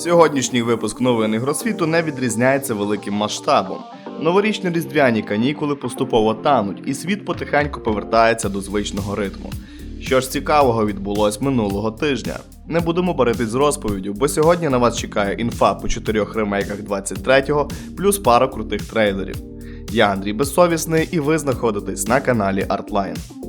Сьогоднішній випуск новин ігросвіту не відрізняється великим масштабом. Новорічні різдвяні канікули поступово тануть, і світ потихеньку повертається до звичного ритму. Що ж цікавого відбулось минулого тижня? Не будемо боритись з розповіддю, бо сьогодні на вас чекає інфа по чотирьох ремейках 23-го, плюс пара крутих трейлерів. Я Андрій Безсовісний, і ви знаходитесь на каналі Artline.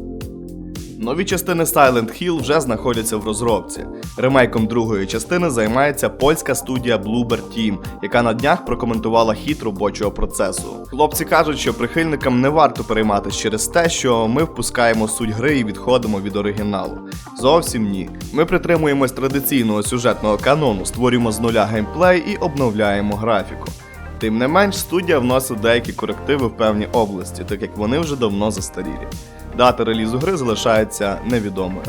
Нові частини Silent Hill вже знаходяться в розробці. Ремейком другої частини займається польська студія Bloober Team, яка на днях прокоментувала хід робочого процесу. Хлопці кажуть, що прихильникам не варто перейматися через те, що ми впускаємо суть гри і відходимо від оригіналу. Зовсім ні. Ми притримуємось традиційного сюжетного канону, створюємо з нуля геймплей і обновляємо графіку. Тим не менш, студія вносить деякі корективи в певні області, так як вони вже давно застарілі. Дата релізу гри залишається невідомою.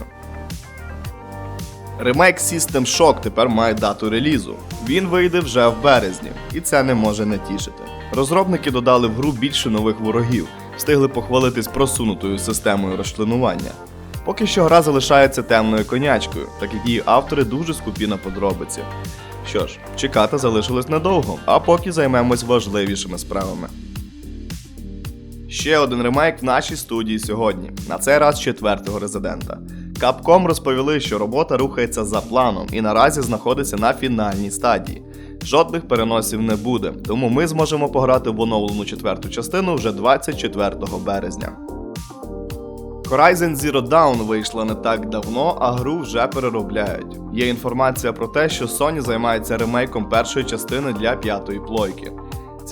Ремейк System Shock тепер має дату релізу. Він вийде вже в березні, і це не може не тішити. Розробники додали в гру більше нових ворогів, встигли похвалитись просунутою системою розчленування. Поки що гра залишається темною конячкою, так як її автори дуже скупі на подробиці. Що ж, чекати залишилось недовго, а поки займемось важливішими справами. Ще один ремейк в нашій студії сьогодні, на цей раз четвертого резидента. Capcom розповіли, що робота рухається за планом і наразі знаходиться на фінальній стадії. Жодних переносів не буде, тому ми зможемо пограти в оновлену четверту частину вже 24 березня. Horizon Zero Dawn вийшла не так давно, а гру вже переробляють. Є інформація про те, що Sony займається ремейком першої частини для п'ятої плойки.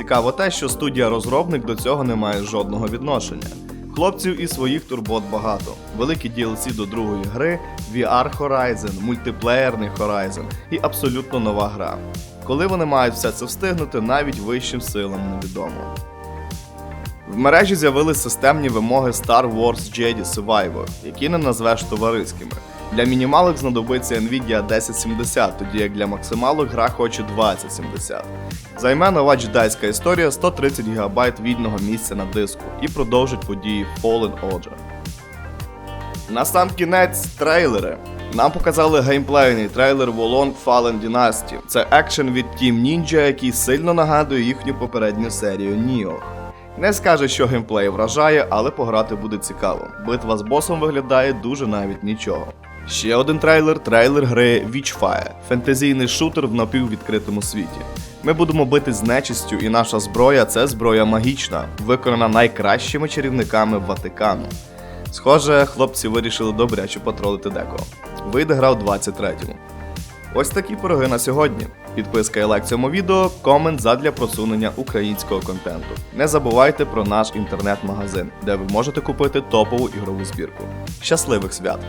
Цікаво те, що студія-розробник до цього не має жодного відношення. Хлопців і своїх турбот багато. Великі DLC до другої гри, VR Horizon, мультиплеєрний Horizon і абсолютно нова гра. Коли вони мають все це встигнути, навіть вищим силам невідомо. В мережі з'явились системні вимоги Star Wars Jedi Survivor, які не назвеш товариськими. Для мінімалок знадобиться Nvidia 1070, тоді як для максималок гра хоче 2070. Займе нова джедайська історія 130 ГБ вільного місця на диску і продовжить події Fallen Order. На сам кінець трейлери. Нам показали геймплейний трейлер Wolong Fallen Dynasty. Це екшен від Team Ninja, який сильно нагадує їхню попередню серію Nioh. Не скаже, що геймплей вражає, але пограти буде цікаво. Битва з босом виглядає дуже навіть нічого. Ще один трейлер трейлер гри Witchfire – фентезійний шутер в напіввідкритому світі. Ми будемо бити з нечистю, і наша зброя це зброя магічна, виконана найкращими чарівниками Ватикану. Схоже, хлопці вирішили добряче потролити декого. Вийде гра у 23-му. Ось такі пироги на сьогодні. Підписка і лайк цьому відео, комент задля просунення українського контенту. Не забувайте про наш інтернет-магазин, де ви можете купити топову ігрову збірку. Щасливих свят!